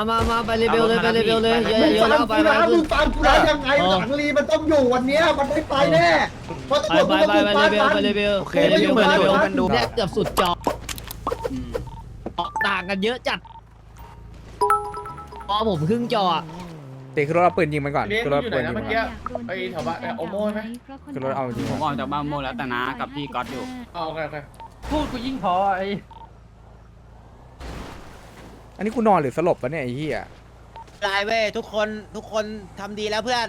มามามาไปเรเบลเลยไปเรเบลเลยเยอะมึงเยอะฟังแล้วไปกูไปนะขึ้มึนงฟังกูนะยังไงเออหลังลีมันต้องอยู่วันเนี้ยมันไม่ไปแน่เพราะไปตำรวจไปมึงไปต้องไปดูเรบ้านเบลมันไปเรเบลโอเคเรเบลไม่เรอยู่เบลบ้านมันเนี่ยเกือบสุดจอต่างกันเยอะจัดพอผมครึ่งจออะตีคือรถเอาปืนยิงมันก่อนเลี้ยงคือรถอยู่เอาไหนปืนยิงนะมันเมื่อก่กี้อนไอ้แถวบ้านโอโม่ไหมคือรถเอาจริงผมออกจากบ้านโมแล้วแต่นะกับพี่ก๊อตอยู่อ๋อโอเคโอเคพูดกูยิ่งพอไอ้ อันนี้กูนอนหรือสลบปะเนี่ยไอ้เหี้ยได้เว้ยทุกคนทุกคนทำดีแล้วเพื่อน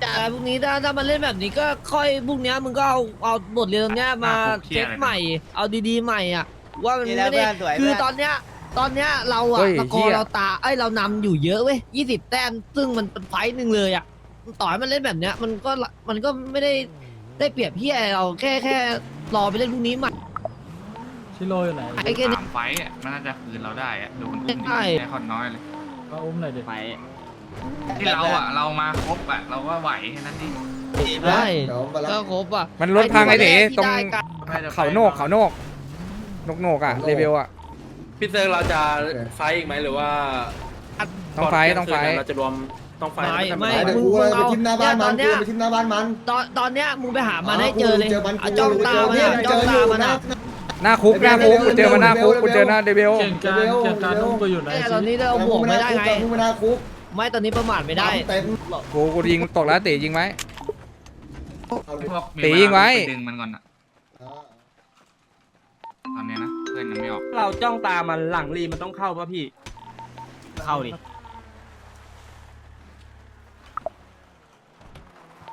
แต่พวกนี้ถ้าถ้ามันเล่นแบบนี้ก็ค่อยพวกเนี้ยมึงก็เอาเอาบทเรียนตรงเนี้ยมาเช็คใหม่ เอาดีๆใหม่อะ ว่ามันดีแล้วไม่ได้เพื่อนสวยคือเพื่อนตอนเนี้ยตอนเนี้ยเราอะเฮ้ยตะโกเหี้นยเราตาเอ้ยเรานำอยู่เยอะเว้ยยี่สิบแต้มซึ่งมันเป็นไฟต์หนึ่งเลยอะต่อให้มันเล่นแบบเนี้ยมันก็มันก็ไม่ได้ได้เปรียบพี่อะไรเราแค่แค่รอไปเล่นพรุ่งนี้ใหม่ ชิโร่อยู่ไหนไอ้แค่นี้สามไฟต์อะมันน่าจะคืนเราได้อะดูมันอุ้มใช่ดิได้คนน้อยเลย ก็อุ้มหน่อยดิไปที่เราอะ เรามาครบอะ เราก็ไหวแค่นั้นเองได้เดี๋ยวมาแล้ก็วครบอะมันรถพังไอ้เต๋ที่ตรงได้กันน่จะไปเขาโนกเขาโนกนกโนกอะเลเวลอะพี่เซิร์กเราจะไฟท์อีกไหมหรือว่าต้องไฟท์ต้องไฟท์เราจะรวมต้องไฟท์ไม่ใช่หไม่เดี๋ยวกูไปทิมหน้าบ้านมันกูไปทิมหน้าบ้านมัน ตอนตอนเนี้ยมึงไปหามันให้เจอเลยเจอมันอะจ้องตามันอะเจจ้องออตายู่มันนะอะ หน้าคุกหน้าคุกกูเจอมันหน้าคุกกูเจอหน้าเลเวลเก่งการเก่งการอุ้มกูอยู่ไหนแค่ตอนนี้เราบวกไม่ได้ไงมึงไม่น่าคุกไม่ตอนนี้ประมาทไม่ได้เต็มกูกูยิงตกแล้วเต๋ยิงไว้เอาเลยพวกมีตีเวลาไว้ปดึงมันก่อนอะตอนเนี้ยนะเพื่อนยังไม่ออก เราจ้องตามันหลังรีมันต้องเข้าป่ะพี่ เข้าดิ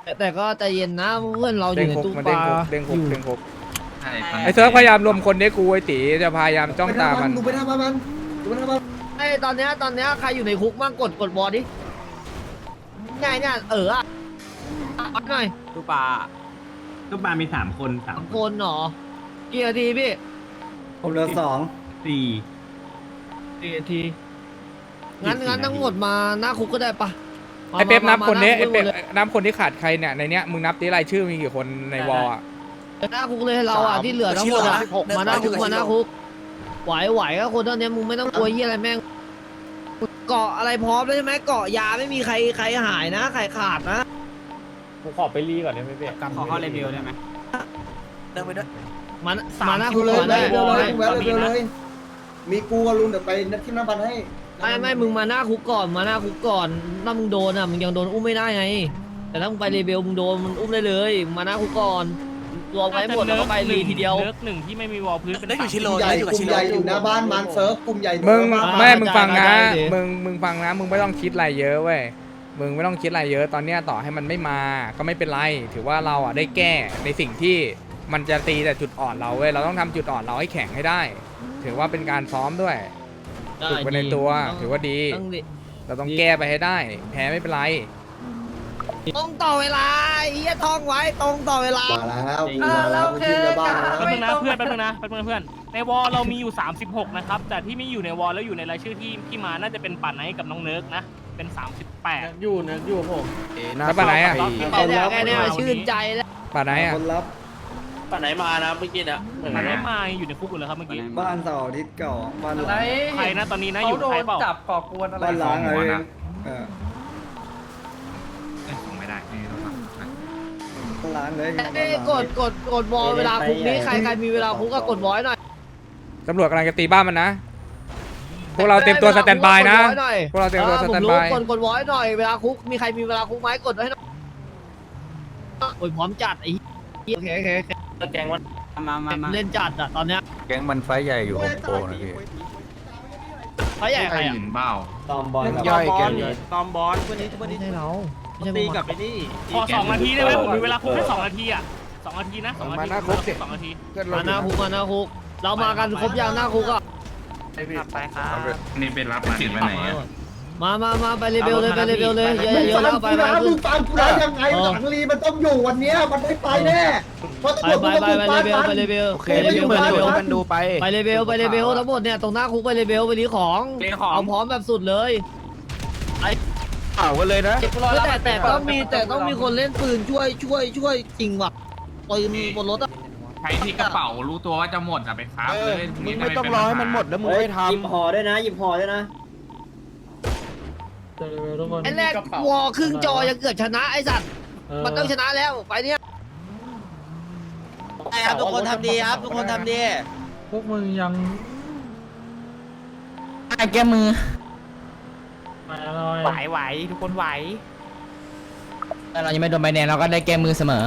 แต่แต่ก็ใจเย็นนะเพื่อนเราอเด้ยู่งในคุกตู้มันปเด้งลาคุกเด้งคุกเด้งคุก ใช่ตอนนี้ไอ้เซิร์ฟพยายามรวมคนนี้กูไอ้ตีจะพยายามจ้องตามันดูไปหน้าบ้านมันดูไปหน้าบ้านไอ้ตอนเนี้ยตอนเนี้ยใครอยู่ในคุกมั่งกดกดบอลดิไงเนี่ยเอออะวัดหน่อยตู้ปลาก็มามีสามคนสาสามมคนเหรอกี่นาทีพี่ผมเหลือสองสี่สี่นาทีงั้นงั้นทั้งหมดมาหน้าคุกก็ได้ปะมาไอ้เป๊ปมานับมาคนนี้หาไอ้คุกเป๊ปเลยนับคนที่ขาดใครเนี่ยในเนี้ยมึงนับดิรายชื่อมีกี่คนในวอลอะ หน้าคุกเลยเราอะที่เหลือทั้งหมดอะมาหน้าคุกมาหน้าคุกไหวไหวก็คนเท่านี้มึงไม่ต้องกลัวยี่อะไรแม่งเกาะอะไรพร้อมแล้วใช่ไหมเกาะยาไม่มีใครใครหายนะใครขาดนะกูขอไปรีก่อนได้ไหมพี่ขอเข้าเลเวลได้ไหมมันมาหน้ากูคุกเลยก่อนเลได้ยเร็วเลยแวะเร็วเลยมีกูกับลุงเดี๋ยวไปนัดที่หน้าบ้านให้ไม่ไม่มึงมาหน้าคุกก่อนมาหน้าคุกก่อนถ้ามึงโดนอะมึงยังโดนอุ้มไม่ได้ไงแต่ถ้ามึงไปเรเบลมึงโดนมันอุ้มได้เลยมาหน้าคุกก่อน รวมไว้หมดแล้วก็ไปรีทีเดียว เลิกหนึ่งที่ไม่มีวอลพื้นเป็นได้อยู่ชิกโร่ลุ่มใหญ่กลุ่มใหญ่อยู่หน้าบ้านมันเซิร์ฟกลุ่มใหญ่อยู่มึงหน้าบ้านไม่มันมึงฟังนะได้ดิมึงมึงฟังนะ มึงไม่ต้องคิดอะไรเยอะเว้ยมึงไม่ต้องคิดอะไรเยอะตอนเนี้ยต่อให้มันไม่มาก็ไม่เป็นไร ถือว่าเราอะได้แก้ในสิ่งที่มันจะตีแต่จุดอ่อนเราเว้ยเราต้องทำจุดอ่อนเราให้แข็งให้ได้ ถือว่าเป็นการซ้อมด้วยฝึกไปในตัว ถือว่าดี ต้องดิ เราต้องแก้ไปให้ได้ แพ้ไม่เป็นไร ตรงต่อเวลาไอ้เหี้ยท่องไว้ตรงต่อเวลา มาแล้วกูมาแล้วกูที่หน้าบ้านนะแป๊บนึงนะเพื่อนแป๊บนึงนะแป๊บนึงนะเพื่อน ในวอลเรามีอยู่ 36 นะครับ แต่ที่ไม่อยู่ในวอลแล้วอยู่ในรายชื่อที่ที่มาน่าจะเป็นป่านไนท์กับน้องเนิร์กนะ เป็น 38อยู่นะอยู่ผมแล้วปะไหนอะไอ้เนี่ยไอ้เนี่ยชื่นใจแล้วป่าไหนอะคนรับป่านไหนมานะเมื่อกี้เนี่ยป่านไนท์มาอยู่ในคุกอยู่เลยครับเมื่อกี้ บ้านเสาร์อาทิตย์เก่าบ้านหลังใครนะตอนนี้นะอยู่ใครเปล่าบ้านหลังอะไร บ้านเลยเอ้ยกดกดกดบอลเวลาคุกนี้ใครใครมีเวลาคุกก็กดบอลให้หน่อยตำรวจกำลังจะตีบ้านมันนะ พวกเราเต็มตัวสแตนบายนะ พวกเราเต็มตัวสแตนบายกดกดบอลให้หน่อยเวลาคุกมีใครมีเวลาคุกไหมกดไว้ให้หน่อยโอ้ยพร้อมจัดไอ้โอเคโอเคโอเคแกงวันมามามาเล่นจัดอะตอนเนี้ยแก๊งมันไฟใหญ่อยู่โฮมโปรนะพี่เขาใหญ่ใครอะตอมบอลย่อยแกงตอมบอลไม่ใช่เรา ไม่ใช่ตีมึงกลับไปนี่ขอสองนาทีได้ไหมผมมีเวลาคุกแค่สองนาทีอะสองนาทีนะสองนาทีมาหน้าคุกสิสองนาทีมาหน้าคุกมาหน้าคุก เรามากันครบยังหน้าคุกอะไปครับนี่เป็นรับมาถึงไปไหนอะมามามาไปเรเบลเลยไปเรเบลเลยเยอะมึงเยอะฟังแล้วไปกูไปนะขึ้มึนงฟังกูนะยังไงหลังลีมันต้องอยู่วันเนี้ยมันไม่ไปแน่เพราะไปตำรวจไปมึงไปต้องไปดูเรบ้านเบลมันไปเรเบลโอเคไปเรเบลไปเรเบลมันดูไปไปเรเบลไปเรเบลทั้งหมดเนี่ยตรงหน้าคุกไปเรเบลไปรีของเรียนของเอาพร้อมแบบสุดเลย เป่ากันเลยนะ แต่แต่ต้องมีแต่ต้องมีคนเล่นปืนช่วยช่วยช่วยจริงว่ะปืนบนรถอะใครที่กระเป๋ารู้ตัวว่าจะหมดอะไปคราฟเลยมึงไม่ต้องรอให้มันหมดแล้วมึงไม่ทหยิบห่อด้วยนะหยิบห่อด้วยนะเจอเลยทุกคนไอ้แรกวอครึ่งจอยังเกือบชนะไอ้สัตว์มันต้องชนะแล้วไปเนี่ยใช่ครับทุกคนทำดีครับทุกคนทำดีพวกมึงยังแก้มือ มาหน่อยไหวไหวทุกคนไหวเรายังไม่โดนใบแดงเราก็ได้แก้มือเสมอ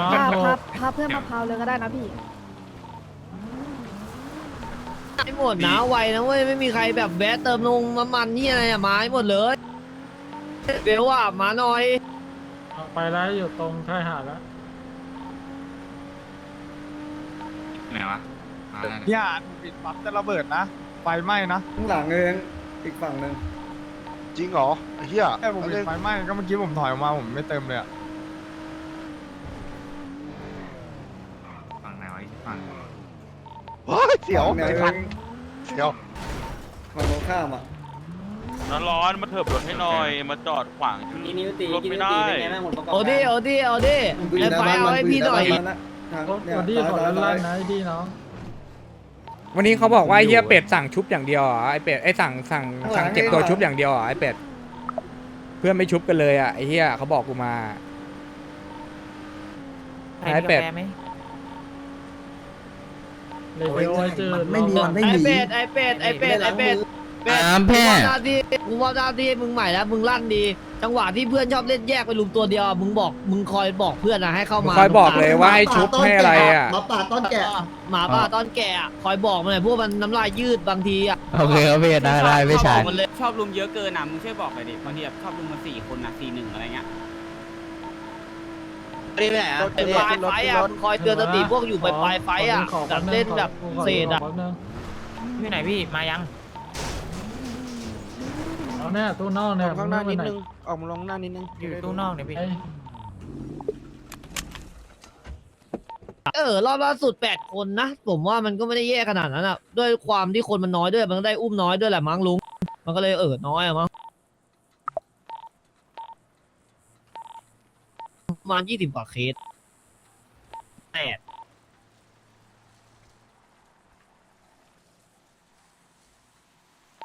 น้องพาโทพาพาเพื่อนมาพาวเลยก็ได้นะพี่ ไม่หมดนะไวนะเว้ยไม่มีใครแบบแวะเติมลงน้ำมันนี่อะไรอะมาให้หมดเลยเบลว่ามาหน่อยเอาไปแล้วอยู่ตรงชายหาดแล้วไหนวะมาแล้วเนี่ยปิดปั๊บจะระเบิดนะ ไฟไหม้นะ ข้างหลังเอง อีกฝั่งหนึ่ง จริงเหรอไอ้เหี้ยแค่ผมปิดไฟไหม้ก็เมื่อกี้ผมถอยออกมาผมไม่เติมเลยอะฝั่งไหนวะอีกฝั่งเฮ้ยเสียวฝั่งไหนไอ้เอพันงเสียวฝั่งตรงข้ามอะร้อนมาเถิบรถให้หน่อย มาจอดขวางกินนิ้วตีรถกินไม่นิ้วได้ตีเป็นไงบ้างหมดประกอบโอ้ดิโอ้ดิโอ้ดิไอ้ไฟเอาให้พี่หน่อย ทางรถเนี่ยวันดีขอซ้ายลั่ซ้ายนๆนะไอ้ดีน้อง วันนี้เขาบอกว่าไอ้เฮียเป็ดสั่งชุบอย่างเดียวเหรอไอเป็ดไอสั่งสั่งสั่งเก็บตัวชุบอย่างเดียวเหรอไอเป็ดเพื่อนไม่ชุบกันเลยอะไอเฮียเขาบอกกูมาไอเป็ด เลยเวลไว้เจอไม่มีมันไม่ไอมีเป็ดไอเป็ดไอเป็ดไอเป็ดเป็ดอ่าแพร่กูว่าหน้าที่กูว่าหน้าที่มึงใหม่แล้วมึงลั่นดี จังหวะที่เพื่อนชอบเล่นแยกไปลุมตัวเดียวมึงบอกมึงคอยบอกเพื่อนนะให้เข้ามึงมาคอยบอกเลยว่าให้ชุบให้อะไรอะ หมาป่าต้นแกะหมาป่าตอนแก่อะคอยบอกมันหน่อยพวกมันน้ำลายยืดบางทีอะโอเคครับพี่ได้ได้ไม่ใช่เข้าบอกมันเลยชอบลุมเยอะเกินอะมึงช่วยบอกหน่อยดิบางทีแบบชอบลุมมาสี่คนนะสี่หนึ่งอะไรเงี้ยรีบไปไหนอะเป็นปลายไฟอะมึงคอยเตือนสติพวกอยู่ไปปลายไฟอะแบบเล่นแบบเศษอะพี่ไหนพี่มายัง เอาเนี่ยตู้นอกเนี่ยข้างหน้านิดนึงงออกมาลงหน้านิดนึงอยู่ตู้นอกเนี่ยพี่ไอ้เออรอบล่าสุดแปดคนนะผมว่ามันก็ไม่ได้แย่ขนาดนั้นอะ ด้วยความที่คนมันน้อยด้วยมันก็ได้อุ้มน้อยด้วยแหละมั้งลุง มันก็เลยเออน้อยอะมั้งประมาณยี่สิบกว่าเคสแปด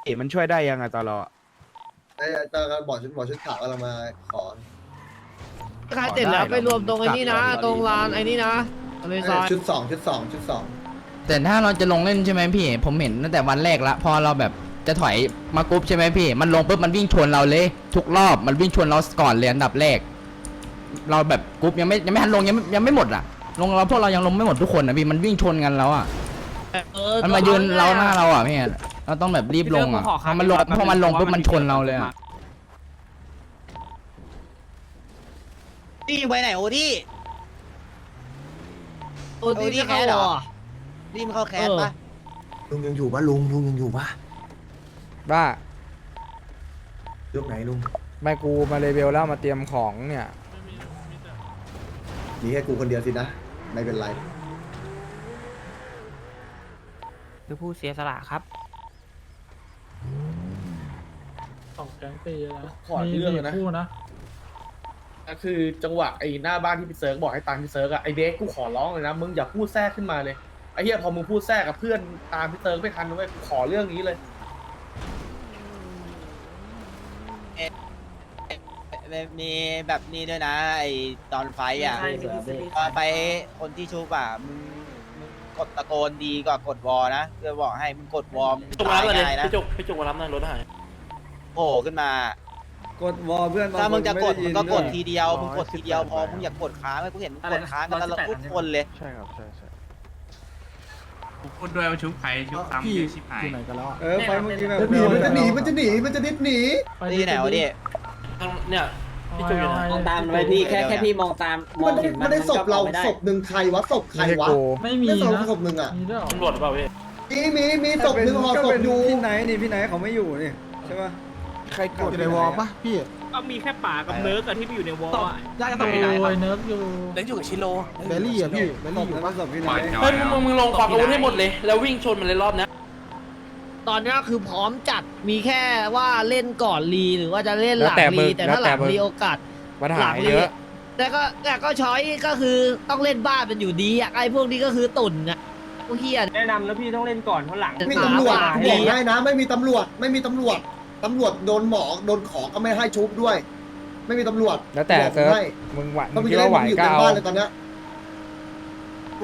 เอ๋มันช่วยได้ยังไงตอนเรา ไอ้ตอนบอกชุดบอกชุดขาวกำลังมาขอใครเสร็จแล้วไปรวมตรงไอ้นี่นะ ตรงลานไอ้นี่นะทะเลทรายชุดสองชุดสองชุดสองแต่ถ้าเราจะลงเล่นใช่ไหมพี่ ผมเห็นตั้งแต่วันแรกละพอเราแบบจะถอยมากรุ๊ปใช่ไหมพี่ มันลงปุ๊บมันวิ่งชนเราเลย ทุกรอบมันวิ่งชนเราก่อนเลยอันดับแรก เราแบบกรุ๊ปยังไม่ยังไม่ทันลงยังไม่ยังไม่หมดอะ ลงเราพวกเรายังลงไม่หมดทุกคนนะพี่มันวิ่งชนกันแล้วอะเออมันมายืนเราหน้าเราอะพี่ เราต้องแบบรีบลงอะพอมันลงพอมันลงปุ๊บมันชนเราเลยอะดีไปไหนโอดี้โอ้ดีโอ้ดีที่เขาแค่เหรออะดีมันเข้าแคสปะลุงยังอยู่ปะลุงลุงยังอยู่ปะว่ายุคไหนลุงไม่กูมาเลเวลแล้วมาเตรียมของเนี่ยมีแค่กูคนเดียวสินะ ไม่เป็นไรคือผู้เสียสละครับ สองแก๊งตีนะขอเรื่องเลยนะ มีคู่นะ ก็คือจังหวะไอ้หน้าบ้านที่พี่เซิร์กบอกให้ตามพี่เซิร์กอะไอ้เบสกูขอร้องเลยนะมึงอย่าพูดแทรกขึ้นมาเลยไอ้เหี้ยพอมึงพูดแทรกกับเพื่อนตามพี่เซิร์กไม่ทันนะเว้ยกูขอเรื่องนี้เลย มีแบบนี้ด้วยนะ ไอตอนไฟท์อะตอนไฟท์คนที่ชุบอะมึงมึงกดตะโกนดีกว่ากดวอลนะเพื่อบอกให้มึงกดวอลมึงจุกมาตายรับเลยง่ายนะพี่จุกพี่จุกมารับหนั่งรถหาย โผล่ขึ้นมา กดวอลเพื่อนถ้ามึงจะกดบางคนมึงก็กดไม่ได้ยินด้วยทีเดียวมึงกดทีเดียวพอมึงอย่ากดค้างไว้กูเห็นมึงกดค้างกันตลอดทุกคนเลย ใช่ครับ ใช่ใช่กูพูดด้วยว่าชุบใครชุบซ้ำเยอะชิบหายเออไฟเมื่อกี้แบบมันจะหนีมันจะหนีมันจะดิบหนีนี่ไหนวะดิเนี่ยพี่จุกอยู่ไหน มองตามไว้พี่แค่แค่พี่มันได้มันได้ศพเราศพหนึ่งใครวะศพใครไม่ใช่วะกูไม่มีได้ศพนะศพหนึ่งอะมีด้วยเหรอตำรวจเปล่าพี่มีมีมีศพหนึ่งห่อศพอยู่พี่ไหนนี่พี่ไหนเขาไม่อยู่นี่ใช่ป่ะ ใครกดอยู่ในวอลปะพี่ก็มีแค่ป่ากับเนิร์กอะที่ไปอยู่ในวอลอะโอ้ยเนิร์ฟอยู่เบลลี่อะพี่เบลลี่อยู่ปะศพพี่ไหปล่อยนจอเฮ้ยยเอามึงมึงลงความอาวุธให้หมดเลย แล้ววิ่งชนมันเลยรอบเนี้ยตอนนี้คือพร้อมจัดมีแค่ว่าเล่นก่อนรีหรือว่าจะเล่นหลังแล้วแต่มึรีงแต่ถ้าหลังแล้วแต่มึง รีโอกาส ปัญหหาลังเยอะ แต่ก็แต่ก็ช้อยก็คือต้องเล่นบ้านเป็นอยู่ดีอะไอ้พวกนี้ก็คือตุ่นอะพวกเฮียแนะนำแล้วพี่ต้องเล่นก่อนเพราะหลังมีตำรวจบอกให้นะ ไม่มีตำรวจ ไม่มีตำรวจ ตำรวจโดนหมอโดนขอก็ไม่ให้ชุบด้วย ไม่มีตำรวจแล้วแต่บอกผมเซิร์ฟให้มึงไหวถ้ามึมึงงคิดจะว่าไหวอยู่ก็เต็มเอาบ้านเลยตอนเนี้ย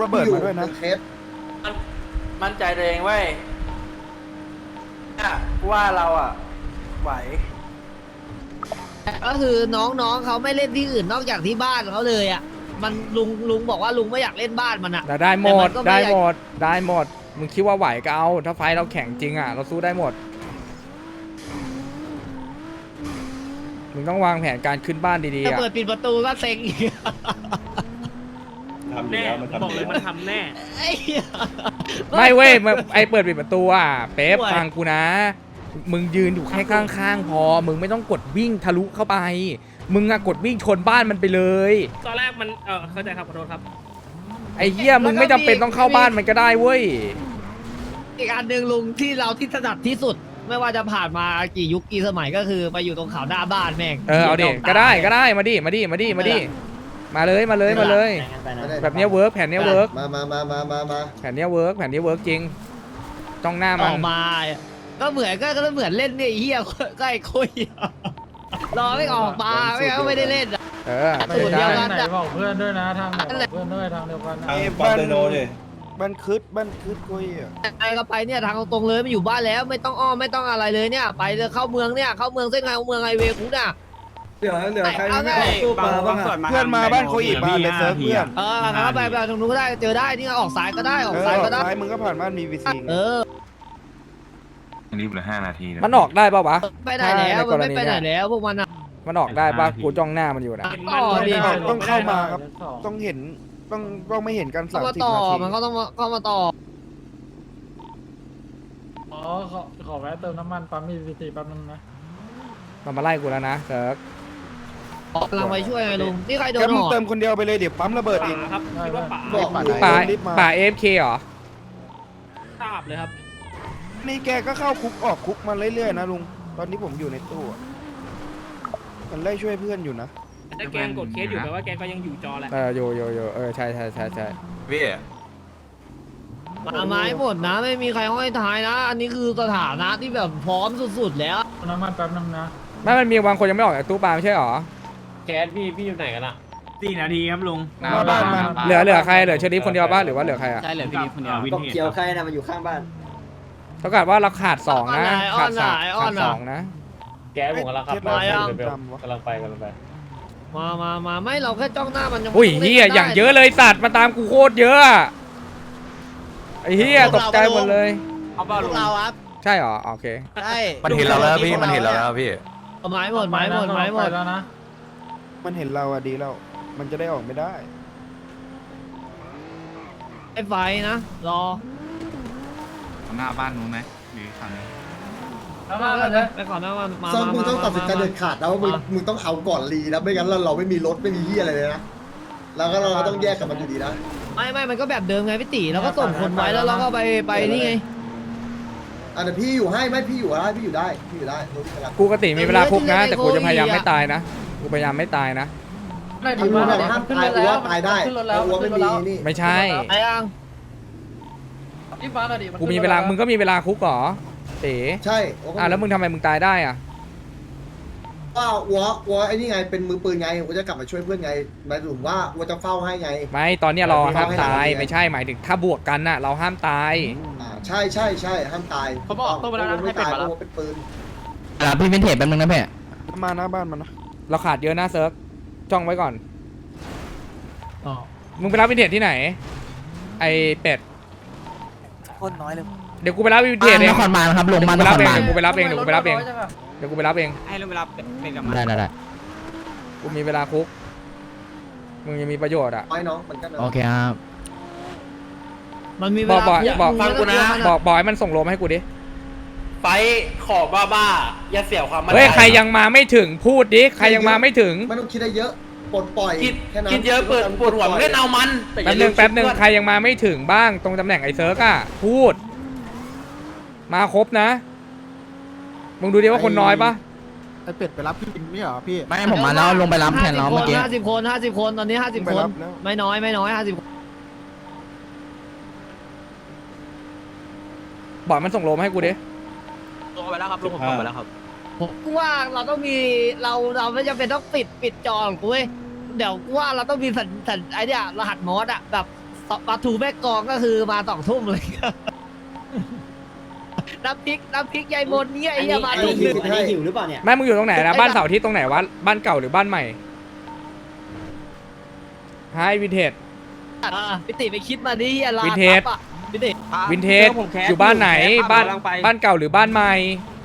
ระเบิดมาด้วยนะอเคสมั่นใจตัวเองเว้ยว่าเราอะ ไหว ก็คือน้องๆเขาไม่เล่นที่อื่นนอกจากที่บ้านเขาเลยอะ มันลุงลุงบอกว่าลุงไม่อยากเล่นบ้านมันอะ แต่ได้หมแต่มัดนก็ไม่ได้อยากหมดได้หมด มึงคิดว่าไหวก็เอา ถ้าไฟเราแข็งจริงอะ เราสู้ได้หมด มึงต้องวางแผนการขึ้นบ้านดีๆถ้าอะเปิดปิดประตูก็เซ็งอีกแน่บอกเลยมันทำแน่ ไอ้เหี้ย ไม่เว้ยมันไอเปิดปิดประตูอะเป๊ปไหวฟังกูนะ มึงยืนอยู่แค่ข้างๆพอ มึงไม่ต้องกดวิ่งทะลุเข้าไป มึงอะกดวิ่งชนบ้านมันไปเลย ตอนแรกมัน เออเข้าใจครับขอโทษครับ ไอ้เหี้ยมึงไม่จำเป็นต้องเข้าบ้านมันก็ได้เว้ย อีกอันหนึ่งลุงที่เราที่ถนัดที่สุด ไม่ว่าจะผ่านมากี่ยุคกี่สมัยก็คือไปอยู่ตรงเขาหน้าบ้านแม่งเออเอาดิยวก็ได้ตายก็ได้มาดิมาดิมาดิมาดิมาเลยมาเลยมาเลย แบบเนี้ยเวิร์กแผนเนี้ยเวิร์กมามามามามามาแผนเนี้ยเวิร์กแผนเนี้ยเวิร์กจริงจ้องหน้าอมันอกมา ก็เหมือนก็ก็เหมือนเล่นเนี่ยไอ้เฮียก็ไอ้คุยรอไม่ออกมาไม่งั้นก็ไม่ได้เล่นอะเออสูตรเดียวกันไหนบอกเพื่อนด้วยนะทางไหนบอกเพื่อนด้วยทางเดียวกันนะไอ้บ้าน บ้านคืดบ้านคืดกุยอะไปก็ไปเนี่ยทางตรงๆเลยไม่อยู่บ้านแล้วไม่ต้องอ้อมไม่ต้องอะไรเลยเนี่ย ไปเลยเข้าเมืองเนี่ยเข้าเมืองเส้นทางเมืองไฮเวย์คุกน่ะ เดี๋ยวเดี๋ยวใครเอาไงตู้ปลาบ้างอะเพื่อนมาบ้านโคอีบ้านเลยเซิร์ฟเพื่อนเอองั้นก็ไปไปตรงนู้นก็ได้เจอได้นี่ก็ออกสายก็ได้ออกสายก็ได้ซ้ายมึงก็ผ่านบ้านมีวีซีเออรีบเหลือห้านาทีมันออกได้ปะวะไปไหนแล้วมันไม่ไปไหนแล้วพวกมันอะมันออกได้ปะกูจ้องหน้ามันอยู่นะต่อดิต้องเข้ามาครับต้องเห็น ต้องต้องไม่เห็นกันเข้าสามมาสิบต่อนาทีมันก็ต้องมาเข้ามาต่ออ๋อขอขอแวะเติมน้ำมันปั๊มมีวีซีแป๊บนึงนะ มันมาไล่กูแล้วนะเซิร์ฟกำลังไปช่วยไงลุงนี่ใครโดแกนมึห่งอเติมคนเดียวไปเลยเดี๋ยวปั๊มระเบิดเองป่าครับคิดว่าป่าบอกอยู่ป่ารีบมา ป่าเอฟเคเหรอ ทราบเลยครับนี่แกก็เข้าคุกออกคุกมาเรื่อยๆนะลุง ตอนนี้ผมอยู่ในตู้อะมันไล่ช่วยเพื่อนอยู่นะ แต่แกงกดเคสอยู่แปลว่าแกก็ยังอยู่จอแหละเออโยโยโยเออใช่ใช่ใช่ใช่พี่มาไม้หมดนะไม่มีใครห้อยท้ายนะ อันนี้คือสถานะที่แบบพร้อมสุดๆแล้วน้ำมันแป๊บนึงนะไม่มันมีบางคนยังไม่ออกจากตู้ปลาไม่ใช่เหรอแก๊สพี่พี่อยู่ไหนกันอะสี่นาทีครับลุงหน้าบ้านมันเหลือเหลือใครเหลือเชอรี่คนเดียวปะหรือว่าเหลือใครอะใช่เหลือพี่นิดคนเดียววินเทจเกี่ยวใครนะมันอยู่ข้างบ้านเท่ากับว่าเราขาดสองนะอ้ขาอดนไหนสามอ้อขานดไหนสองนะ แก๊สผมกำลังขับเทียบมายังดำวะกำลังไปกำลังไป มามามาไม่เราแค่จ้องหน้ามันยังอุ้ยต้เฮียล่นอย่างเยอะเลยสัตว์มาตามกูโคตรเยอะอะไอ้เฮียตกใจหมดเลย เอาเปล่าพลุวงกเราครับใช่เหรอโอเค ใช่มันเห็นเราแล้วพี่ มันเห็นเราแล้วพี่ เอาไม้หมดไม้หมดไม้หมดปแล้วนะมันเห็นเราอะดีแล้ว มันจะได้ออกไม่ได้ ไอ้ไฟนะรอ หน้าบ้านนู้นไหมหรือฝั่งนี้ ไปก่อนนะมันมาซ่อมมามึงต้องตัดสินใจมาเด็ดขาดนะว่ามึงมึงต้องเอาก่อนรีนะไม่งั้นเราเราไม่มีรถไม่มีเฮียอะไรเลยนะแล้วก็เราก็ต้องแยกกับมันอยู่ดีนะไม่ไม่มันก็แบบเดิมไงพี่ตีเราก็ส่งคนไว้แล้วเราก็ไปไปนี่ไงอันนี้พี่อยู่ให้ไม่พี่อยู่ได้พี่อยู่ได้พี่อยู่ได้รถพี่กำลังกูกติมีเวลาคุกนะ แต่กูจะพยายามไม่ตายนะกูพยายามไม่ตายนะเอาดูหน่อยห้ามตายกูว่าตายได้เพราะว่าไม่มีนี่ไม่ใช่ไอ้ยังกูมีเวลามึงก็มีเวลาคุกเหรอเต๋ใช่อะแล้วมึงทำไมมึงตายได้อะ ว่าวัววัวไอ้นี่ไงเป็นมือปืนไงวัวจะกลับมาช่วยเพื่อนไงหมายถึงว่าวัวจะเฝ้าให้ไง ไม่ตอนเนี้ยเราห้ามตายไม่ไม่ใช่หมายถึงถ้าบวกกันน่ะ เราห้ามตาย อ่าใช่ใช่ใช่ห้ามตายเขาบอกตัวไปแล้วนะไม่ให้เป็ดตายมาเพแล้วราะว่าเป็นปืนอ่าพี่วินเทจแป๊บนึงนะพี่มาหน้าบ้านมันนะเราขาดเยอะนะเซิร์ฟจ้องไว้ก่อนอ๋อมึงไปรับวินเทจที่ไหน ไอเป็ด คนน้อยเลย เดี๋ยวกูไปรับวินเทจบ้านเองนครบาลครับลงบ้านนเดี๋ยวคกูไปรรับบาเองลเดี๋ยวกูไปรับเองเดี๋ยวกูไปรับเองเดี๋ยวกูไปรับเองให้เราเวลาเป็นกับมันได้ได้ได้กูมีเวลาคุกมึงยังมีประโยชน์อะไว้น้องมันก็โอเคครับมันมีเวบอกลาบอกบอกมึไม่ต้งกลัวมับอกบอกให้มันส่งโลมให้กูดิไฟขอบ้าบ้าอย่าเสียความเฮ้ยใครยังมาไม่ถึงพูดดิใครยังมาไม่ถึงไม่ต้องคิดอะไรเยอะปลดปล่อยแค่นั้นคิดเยอะเปิดปวดหัวเล่นเอามันแป๊บนึงแป๊บนึงใครยังมาไม่ถึงบ้างตรงตำแหน่งไอ้เซิร์กอะพูด มาครบนะมึงดูดิว่าคนน้อยปะไอเป็ดไปรับพี่บินไม่เหรอพี่ ไม่ผมมาแล้วลงไปรับแทนเราเมื่อกี้ห้าสิบคนห้าสิบคนตอนนี้ห้าสิบไปคน รับแล้ว ไม่น้อยไม่น้อยห้าสิบบอกมันส่งโลมให้กูดิลงไปแล้วครับลงผมส่งไปแล้วครับผมว่าเราต้องมีเราเราไม่จำเป็นต้องปิดปิดจอของกูเว้ยเดี๋ยวกูว่าเราต้องมีสัญสัญไอเนี่ยรหัสมอสอะแบบปลาทูแม่กองก็คือมาสองทุ่มเลย น้ำพริกน้ำพริกยายมนเนี่ยไอ้เหี้ยมาทุ่มหนึ่งอันนี้หิวแม่มึงอยู่ตรงไหนนะบ้านเสาร์อาที่ตรงไหนวะบ้านเก่าหรือบ้านใหม่ไฮวินเทจ อะพี่ติไปคิดมาดิเหี้ยลาวินเทจทับอะพี่ติวินเทจอยู่บ้านไหนบ้านบ้านเก่าหรือบ้านใหม่บ